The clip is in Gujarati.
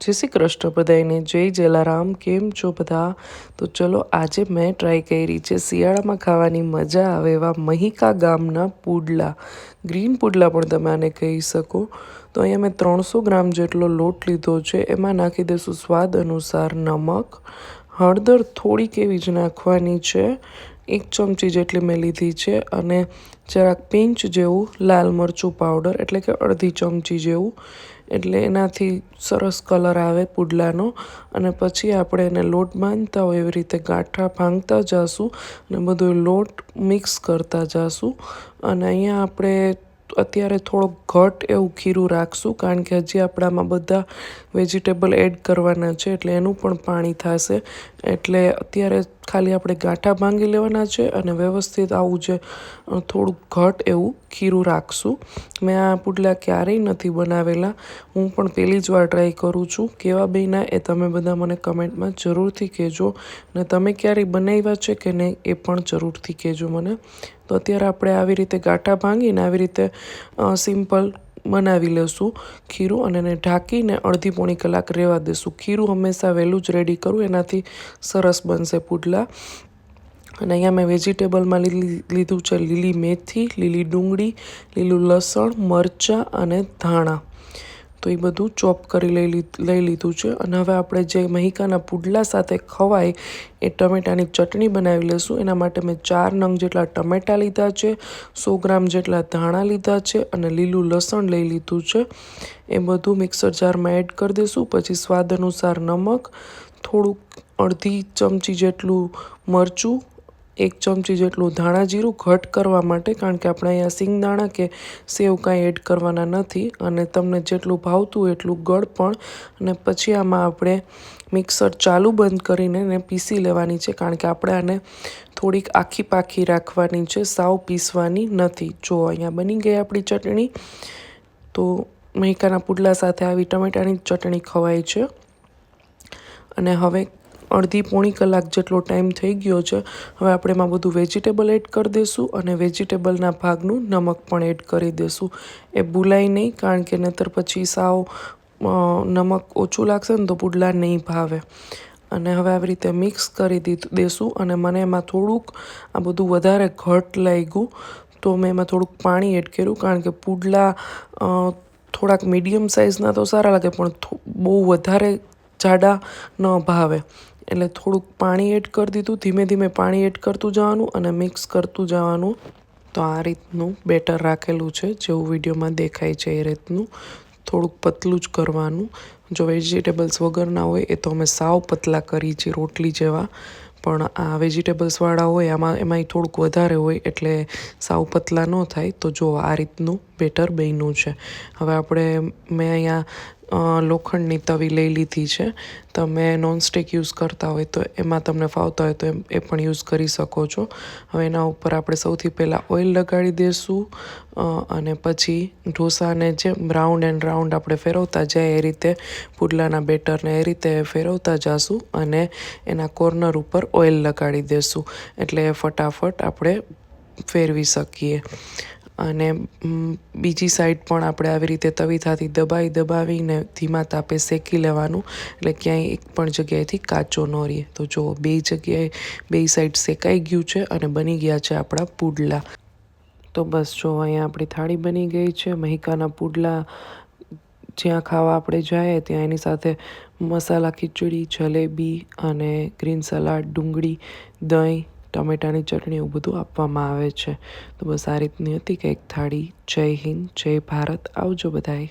જય શ્રી કૃષ્ણ બધાને જય જલારામ, કેમ છો બધા? તો ચલો આજે મેં ટ્રાય કરી છે શિયાળામાં ખાવાની મજા આવે એવા મહિકા ગામના પુડલા. ગ્રીન પુડલા પણ તમે આને કહી શકો. તો અહીંયા મેં ત્રણસો ગ્રામ જેટલો લોટ લીધો છે. એમાં નાખી દઈશું સ્વાદ અનુસાર નમક. હળદર થોડીક એવી જ નાખવાની છે. એક ચમચી જેટલી મેં લીધી છે અને જરાક પિંચ જેવું લાલ મરચું પાવડર એટલે કે અડધી ચમચી જેવું એટલે એનાથી સરસ કલર આવે પુડલાનો. અને પછી આપણે એને લોટ બાંધતા હોય એવી રીતે ગાંઠા ભાંગતા જશું અને બધું લોટ મિક્સ કરતા જશું. અને અહીંયા આપણે અત્યારે થોડોક ઘટ એવું ખીરું રાખશું કારણ કે હજી આપણામાં બધા વેજીટેબલ એડ કરવાના છે એટલે એનું પણ પાણી થશે. એટલે અત્યારે ખાલી આપણે ગાંઠા ભાંગી લેવાના છે અને વ્યવસ્થિત આવું જે થોડુંક ઘટ એવું ખીરું રાખશું. મેં આ પુડલા ક્યારેય નથી બનાવેલા. હું પણ પહેલી જ વાર ટ્રાય કરું છું. કેવા બેના એ તમે બધા મને કમેન્ટમાં જરૂરથી કહેજો. અને તમે ક્યારેય બનાવ્યા છે કે નહીં એ પણ જરૂરથી કહેજો મને. તો અત્યારે આપણે આવી રીતે ગાંઠા ભાંગીને આવી રીતે સિમ્પલ બનાવી લઈશું ખીરું અને એને ઢાંકીને અડધી પોણી કલાક રહેવા દઈશું ખીરું હંમેશા વહેલું જ રેડી કરું. એનાથી સરસ બનશે પુડલા. અને અહીંયા મેં વેજીટેબલમાં લીધું છે લીલી મેથી, લીલી ડુંગળી, લીલું લસણ, મરચાં અને ધાણા. તો એ બધું ચોપ કરી લઈ લઈ લીધું છે. અને હવે આપણે જે મહિકાના પુડલા સાથે ખવાય એ ટમેટાની ચટણી બનાવી લઈશું એના માટે મેં ચાર નંગ જેટલા ટમેટાં લીધા છે, સો ગ્રામ જેટલા ધાણા લીધા છે અને લીલું લસણ લઈ લીધું છે. એ બધું મિક્સર જારમાં એડ કરી દઈશું પછી સ્વાદ અનુસાર નમક, થોડુંક અડધી ચમચી જેટલું મરચું એક ચમચી જેટલું ધાણા જીરું ઘટ કરવા માટે, કારણ કે આપણે અહીંયા સિંગદાણા કે સેવ કાંઈ એડ કરવાના નથી, અને તમને જેટલું ભાવતું એટલું ગળ પણ. અને પછી આમાં આપણે મિક્સર ચાલુ બંધ કરીને એને પીસી લેવાની છે, કારણ કે આપણે આને થોડીક આખી પાખી રાખવાની છે, સાવ પીસવાની નથી. જો અહીંયા બની ગઈ આપણી ચટણી, તો મહિકાના પુડલા સાથે આવી ટમેટાની ચટણી ખવાય છે. અને હવે અડધી પોણી કલાક જેટલો ટાઈમ થઈ ગયો છે. હવે આપણે એમાં બધું વેજીટેબલ એડ કરી દઈશું અને વેજીટેબલના ભાગનું નમક પણ એડ કરી દઈશું એ ભૂલાય નહીં, કારણ કે નહીતર પછી સાવ નમક ઓછું લાગશે ને તો પુડલા નહીં ભાવે. અને હવે આવી રીતે મિક્સ કરી દીધું દેશું અને મને એમાં થોડુંક આ બધું વધારે ઘટ લાગ્યું, તો મેં એમાં થોડુંક પાણી એડ કર્યું, કારણ કે પુડલા થોડાક મીડિયમ સાઇઝના તો સારા લાગે, પણ બહુ વધારે જાડા ન ભાવે. એટલે થોડુંક પાણી એડ કરી દીધું, ધીમે ધીમે પાણી એડ કરતું જવાનું અને મિક્સ કરતું જવાનું. તો આ રીતનું બેટર રાખેલું છે, જેવું વિડીયોમાં દેખાય છે એ રીતનું. થોડુંક પતલું જ કરવાનું. જો વેજીટેબલ્સ વગરના હોય, એ તો અમે સાવ પતલા કરી છીએ, રોટલી જેવા. પણ આ વેજીટેબલ્સવાળા હોય, આમાં, એમાંય થોડુંક વધારે હોય, એટલે સાવ પતલા ન થાય. તો જો આ રીતનું બેટર બન્યું છે. હવે આપણે, મેં અહીંયા લોખંડની તવી લઈ લીધી છે. તમે નોનસ્ટિક યુઝ કરતા હોય તો એમાં તમને ફાવતા હોય તો એમ, એ પણ યુઝ કરી શકો છો. હવે એના ઉપર આપણે સૌથી પહેલાં ઓઇલ લગાડી દઈશું અને પછી ઢોસાને જે રાઉન્ડ એન્ડ રાઉન્ડ આપણે ફેરવતા જાય એ રીતે પુડલાના બેટરને એ રીતે ફેરવતા જશું અને એના કોર્નર ઉપર ઓઇલ લગાડી દઈશું એટલે ફટાફટ આપણે ફેરવી શકીએ. અને બીજી સાઈડ પણ આપણે આવી રીતે તવીથાથી દબાવી દબાવીને ધીમા તાપે શેકી લેવાનું. એટલે ક્યાંય એક પણ જગ્યાએથી કાચો ન રહે. તો જો બે જગ્યાએ, બે સાઈડ શેકાઈ ગયું છે અને બની ગયા છે આપણા પુડલા. તો બસ જો અહીંયા આપણી થાળી બની ગઈ છે. મહિકાના પુડલા જ્યાં ખાવા આપણે જઈએ ત્યાં એની સાથે મસાલા ખીચડી, જલેબી અને ગ્રીન સલાડ, ડુંગળી, દહીં ટમેટાની ચટણી એવું બધું આપવામાં આવે છે. તો બસ આ રીતની હતી કંઈક થાળી. જય હિન્દ, જય ભારત. આવજો બધાએ.